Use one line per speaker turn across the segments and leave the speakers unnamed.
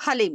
హలీం.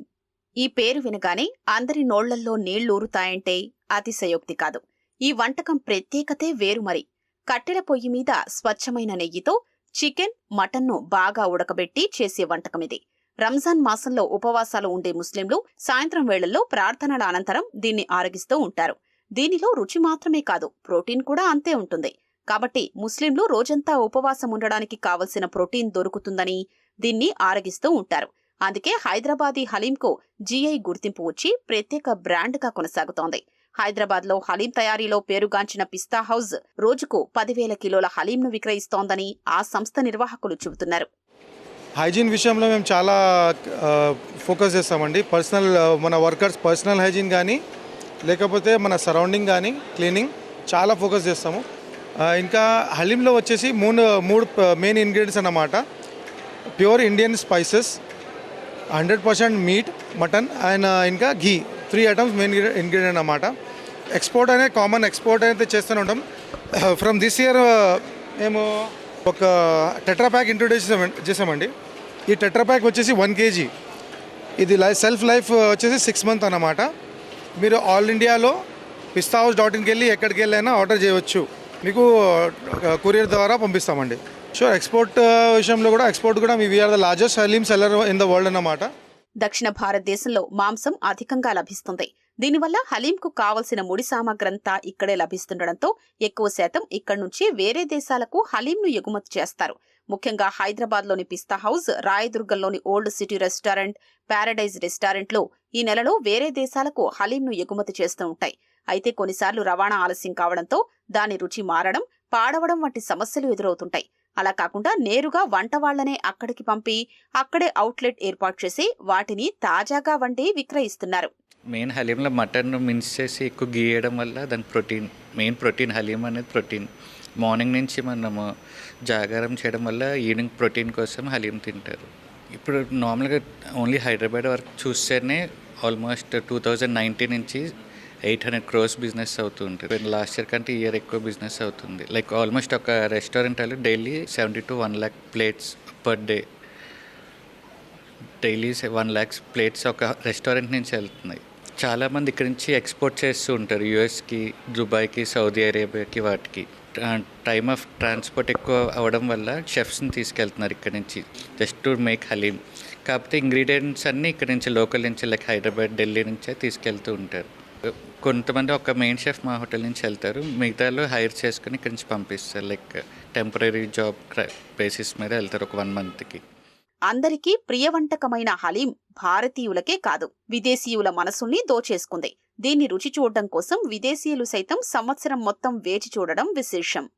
ఈ పేరు వినగానే అందరి నోళ్ళల్లో నీళ్ళూరుతాయంటే అతిశయోక్తి కాదు. ఈ వంటకం ప్రత్యేకతే వేరు మరి. కట్టెల పొయ్యి మీద స్వచ్ఛమైన నెయ్యితో చికెన్ మటన్ను బాగా ఉడకబెట్టి చేసే వంటకం ఇది. రంజాన్ మాసంలో ఉపవాసాలు ఉండే ముస్లింలు సాయంత్రం వేళల్లో ప్రార్థనల అనంతరం దీన్ని ఆరగిస్తూ ఉంటారు. దీనిలో రుచి మాత్రమే కాదు ప్రోటీన్ కూడా అంతే ఉంటుంది. కాబట్టి ముస్లింలు రోజంతా ఉపవాసం ఉండడానికి కావలసిన ప్రోటీన్ దొరుకుతుందని దీన్ని ఆరగిస్తూ ఉంటారు. అందుకే హైదరాబాదీ హలీంకు జీఐ గుర్తింపు వచ్చి ప్రత్యేక బ్రాండ్గా కొనసాగుతోంది. హైదరాబాద్లో హలీం తయారీలో పేరుగాంచిన పిస్తా హౌస్ రోజుకు పదివేల కిలోల హలీంను విక్రయిస్తోందని ఆ సంస్థ నిర్వాహకులు చెబుతున్నారు.
హైజీన్ విషయంలో మేము చాలా ఫోకస్ చేస్తామండి. పర్సనల్ మన వర్కర్స్ పర్సనల్ హైజీన్ కానీ లేకపోతే మన సరౌండింగ్ కానీ క్లీనింగ్ చాలా ఫోకస్ చేస్తాము. ఇంకా హలీంలో వచ్చేసి మూడు మూడు మెయిన్ ఇంగ్రీడియంట్స్ అన్నమాట. Pure Indian spices hundred percent meat mutton and ఇంకా ghee. Three items main ingredient అన్నమాట. ఎక్స్పోర్ట్ అనే కామన్ ఎక్స్పోర్ట్ అయితే చేస్తూనే ఉంటాం. ఫ్రమ్ దిస్ ఇయర్ మేము ఒక టెట్రా ప్యాక్ ఇంట్రొడ్యూస్ చేసామండి ఈ టెట్రా ప్యాక్ వచ్చేసి వన్ కేజీ ఇది లైఫ్ సెల్ఫ్ లైఫ్ వచ్చేసి సిక్స్ మంత్ అన్నమాట. మీరు ఆల్ ఇండియాలో పిస్తా హౌస్ డాట్ ఇన్కి వెళ్ళి ఎక్కడికి వెళ్ళైనా ఆర్డర్ చేయవచ్చు. మీకు uh, కొరియర్ ద్వారా పంపిస్తామండి. షూర్ ఎక్స్పోర్ట్ uh, విషయంలో కూడా ఎక్స్పోర్ట్ కూడా మీ we are the largest haleem seller in the world అన్నమాట.
దక్షిణ భారతదేశంలో మాంసం అధికంగా లభిస్తుంది. దీనివల్ల హలీంకు కావలసిన ముడి సామగ్రంతా ఇక్కడే లభిస్తుండటంతో ఎక్కువ శాతం ఇక్కడి నుంచి వేరే దేశాలకు హలీంను ఎగుమతి చేస్తారు. ముఖ్యంగా హైదరాబాద్లోని పిస్తా హౌస్ రాయదుర్గంలోని ఓల్డ్ సిటీ రెస్టారెంట్ ప్యారడైజ్ రెస్టారెంట్లో ఈ నెలలో వేరే దేశాలకు హలీంను ఎగుమతి చేస్తూ ఉంటాయి. అయితే కొన్నిసార్లు రవాణా ఆలస్యం కావడంతో దాని రుచి మారడం పాడవడం వంటి సమస్యలు ఎదురవుతుంటాయి. అలా కాకుండా నేరుగా వంట వాళ్ళనే అక్కడికి పంపి అక్కడే అవుట్లెట్ ఏర్పాటు చేసి వాటిని తాజాగా వండి విక్రయిస్తున్నారు.
మెయిన్ హలీంలో మటన్ మిన్స్ చేసి ఎక్కువ గీయడం వల్ల దాని ప్రోటీన్ మెయిన్ ప్రోటీన్ హలీం అనేది ప్రోటీన్. మార్నింగ్ నుంచి మనము జాగారం చేయడం వల్ల ఈవినింగ్ ప్రోటీన్ కోసం హలీం తింటారు. ఇప్పుడు నార్మల్గా ఓన్లీ హైదరాబాద్ వరకు చూస్తేనే ఆల్మోస్ట్ టూ థౌజండ్ నైన్టీన్ నుంచి ఎయిట్ హండ్రెడ్ క్రోస్ బిజినెస్ అవుతుంటుంది. లాస్ట్ ఇయర్ కంటే ఇయర్ ఎక్కువ బిజినెస్ అవుతుంది. లైక్ ఆల్మోస్ట్ ఒక రెస్టారెంట్ వాళ్ళు daily seventy to one lakh plates per day daily one lakhs plates ఒక రెస్టారెంట్ నుంచి వెళ్తున్నాయి. చాలామంది ఇక్కడ నుంచి ఎక్స్పోర్ట్ చేస్తూ ఉంటారు. యూఎస్కి దుబాయ్కి సౌదీ అరేబియాకి వాటికి. టైమ్ ఆఫ్ ట్రాన్స్పోర్ట్ ఎక్కువ అవ్వడం వల్ల షెఫ్స్ని తీసుకెళ్తున్నారు ఇక్కడ నుంచి. జస్ట్ టు మేక్ హలీం కాకపోతే ఇంగ్రీడియంట్స్ అన్నీ ఇక్కడ నుంచి లోకల్ నుంచి లైక్ హైదరాబాద్ ఢిల్లీ నుంచే తీసుకెళ్తూ ఉంటారు. కొంతమంది ఒక మెయిన్ షెఫ్ మా హోటల్ నుంచి వెళ్తారు. మిగతాలో హైర్ చేసుకుని ఇక్కడి నుంచి పంపిస్తారు. లైక్ టెంపరీ జాబ్ బేసిస్ మీద వెళ్తారు ఒక వన్ మంత్కి
అందరికీ ప్రియ వంటకమైన హలీం భారతీయులకే కాదు. విదేశీయుల మనసుల్ని దోచేసుకుంది. దీన్ని రుచి చూడడం కోసం విదేశీయులు సైతం సంవత్సరం మొత్తం వేచి చూడడం విశేషం.